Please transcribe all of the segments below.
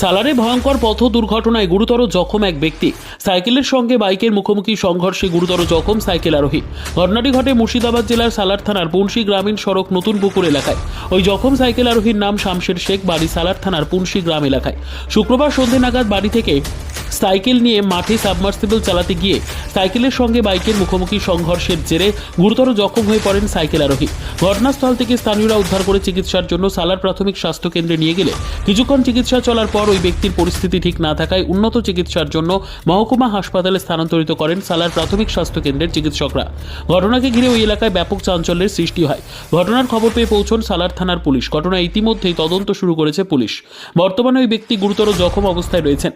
সালারে ভয়ঙ্কর পথ দুর্ঘটনায় গুরুতর জখম এক ব্যক্তি। সাইকেলের সঙ্গে বাইকের মুখোমুখি সংঘর্ষে গুরুতর জখম সাইকেল আরোহী। ঘটনাটি ঘটে মুর্শিদাবাদ জেলার সালার থানার পুনশি গ্রামীণ সড়ক নতুন পুকুর এলাকায়। ওই জখম সাইকেল আরোহীর নাম শামশের শেখ, বাড়ি সালার থানার পুনশি গ্রাম এলাকায়। শুক্রবার সন্ধে নাগাদ বাড়ি থেকে সাইকেল নিয়ে মাঠে সাবমার্সিবল চালাতে গিয়ে সাইকেলের সঙ্গে বাইকের মুখোমুখি সংঘর্ষের জেরে গুরুতর জখম হয়ে পড়েন সাইকেল আরোহী। ঘটনাস্থল থেকে স্থানীয়রা উদ্ধার করে চিকিৎসার জন্য সালার প্রাথমিক স্বাস্থ্য কেন্দ্রে নিয়ে গেলে কিছুক্ষণ চিকিৎসা চলার পর ওই ব্যক্তির পরিস্থিতি ঠিক না থাকায় উন্নত চিকিৎসার জন্য মহকুমা হাসপাতালে স্থানান্তরিত করেন সালার প্রাথমিক স্বাস্থ্য কেন্দ্রের চিকিৎসকরা। ঘটনাকে ঘিরে ওই এলাকায় ব্যাপক চাঞ্চল্যের সৃষ্টি হয়। ঘটনার খবর পেয়ে পৌঁছন সালার থানার পুলিশ। ঘটনা ইতিমধ্যেই তদন্ত শুরু করেছে পুলিশ। বর্তমানে ওই ব্যক্তি গুরুতর জখম অবস্থায় রয়েছেন।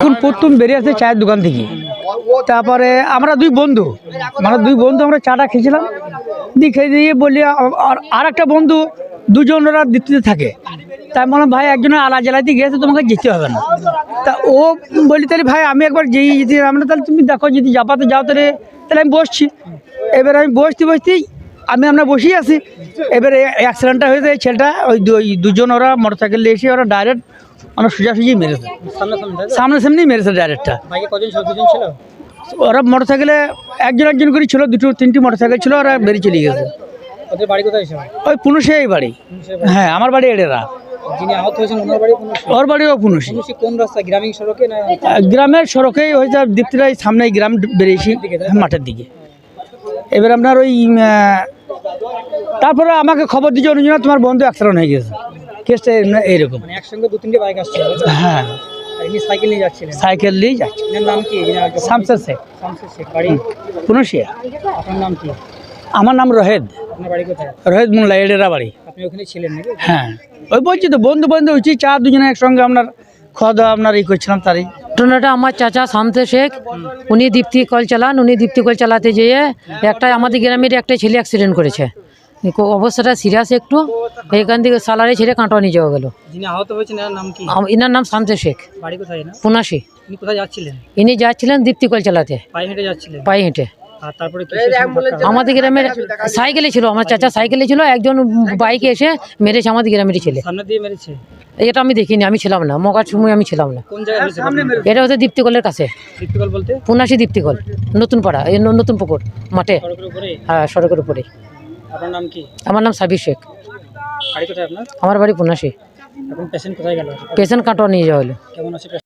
এখন প্রথম বেরিয়ে আসছে চায়ের দোকান থেকে। তারপরে আমরা দুই বন্ধু মানে দুই বন্ধু আমরা চাটা খেয়েছিলাম। দিয়ে খেয়ে দিয়ে বলি, আর একটা বন্ধু দুজন ওরা দ্বিতীয় থাকে। তাই মনে ভাই একজনের আলা জেলাতে গিয়েছে তোমাকে যেতে হবে না। তা ও বলি তাহলে ভাই আমি একবার যেই যেতে আমরা তাহলে তুমি দেখো যদি যাবাতে যাও তাহলে তাহলে আমি বসছি। এবার আমি বসতে বসতেই আমি আমরা বসেই আছি। এবারে অ্যাক্সিডেন্টটা হয়েছে এই ছেলেটা ওই দুজন ওরা মোটর সাইকেল এসে ওরা ডাইরেক্ট মানে সোজাসুজি মেরেছে। সামনাসামনি মেরেছে ডাইরেক্টটা ওরা মোটর সাইকেলে একজন একজন করে ছিল দুটো তিনটি মোটর সাইকেল ছিল ওরা বেরিয়ে চলে গেছে। ওই পুনুষে এই বাড়ি। হ্যাঁ আমার বাড়ি এড়েরা। যিনি আহত হয়েছেন ওনার বাড়ি কোন ওর বাড়িও পুনুষি কোন রাস্তা গ্রামীণ সড়কে না গ্রামের সড়কেই হয়েছে দীপ্তিরাই সামনে গ্রাম বেরিয়েছি মাঠের দিকে। এবার আপনার ওই তারপরে আমাকে খবর দিয়েছে অনুজনা তোমার বন্ধু অ্যাক্সিডেন্ট হয়ে গেছে। কেসটা এইরকম মানে একসঙ্গে দু তিনটে বাইক আসছিল হ্যাঁ। সাইকেল নিয়ে যাচ্ছিলেন। সাইকেল নিয়ে যাচ্ছে। এনার নাম কি? শামসার শেখ। শামসুর শেখ বাড়ি? পুনুষিয়া আপনার নাম কি? আমার নাম রহেদ রহেদ মোল্লা এড়েরা বাড়ি। আপনি ওখানে ছিলেন নাকি? হ্যাঁ। ওই বলছি তো বন্ধু বন্ধু হচ্ছি চা দুজনে একসঙ্গে আপনার খাওয়া দাওয়া আপনার ই করছিলাম তারই। ঘটনাটা আমার চাচা শামতে শেখ উনি দীপ্তি কল চালান উনি দীপ্তি কল চালাতে যেয়ে একটা আমাদের গ্রামের একটা ছেলে অ্যাক্সিডেন্ট করেছে। অবস্থাটা সিরিয়াস একটু এখান থেকে সালারে ছেড়ে কাঁটোয়া নিয়ে যাওয়া গেল। যিনি এনার নাম শামতে শেখ। বাড়ি কোথায় না পুনাশি। ইনি কোথায় যাচ্ছিলেন? ইনি যাচ্ছিলেন দীপ্তি কল চালাতে। পায়ে হেঁটে যাচ্ছিলেন? পায়ে হেঁটে। আর তারপরে? আমাদের গ্রামের সাইকেলে ছিল আমার চাচা সাইকেলে ছিল একজন বাইকে এসে মেরেছে আমাদের গ্রামের ছেলে। সামনে দিয়ে মেরেছে? এটা আমি দেখিনি আমি ছিলাম না মকার সময় আমি ছিলাম না। কোন জায়গায় এটা হচ্ছে দীপ্তিকলের কাছে। দীপ্তিকল বলতে? পুনাশি দীপ্তিকল নতুন পাড়া এই নতুন পুকুর মাঠে। হ্যাঁ সড়কের উপরে। আপনার নাম কি? আমার নাম সাবির শেখ। বাড়ি আমার বাড়ি পুনাশি। এখন পেশেন্ট কোথায় গেল? পেশেন্ট কাটোয়া নিয়ে যাওয়া হলো। কেমন আছে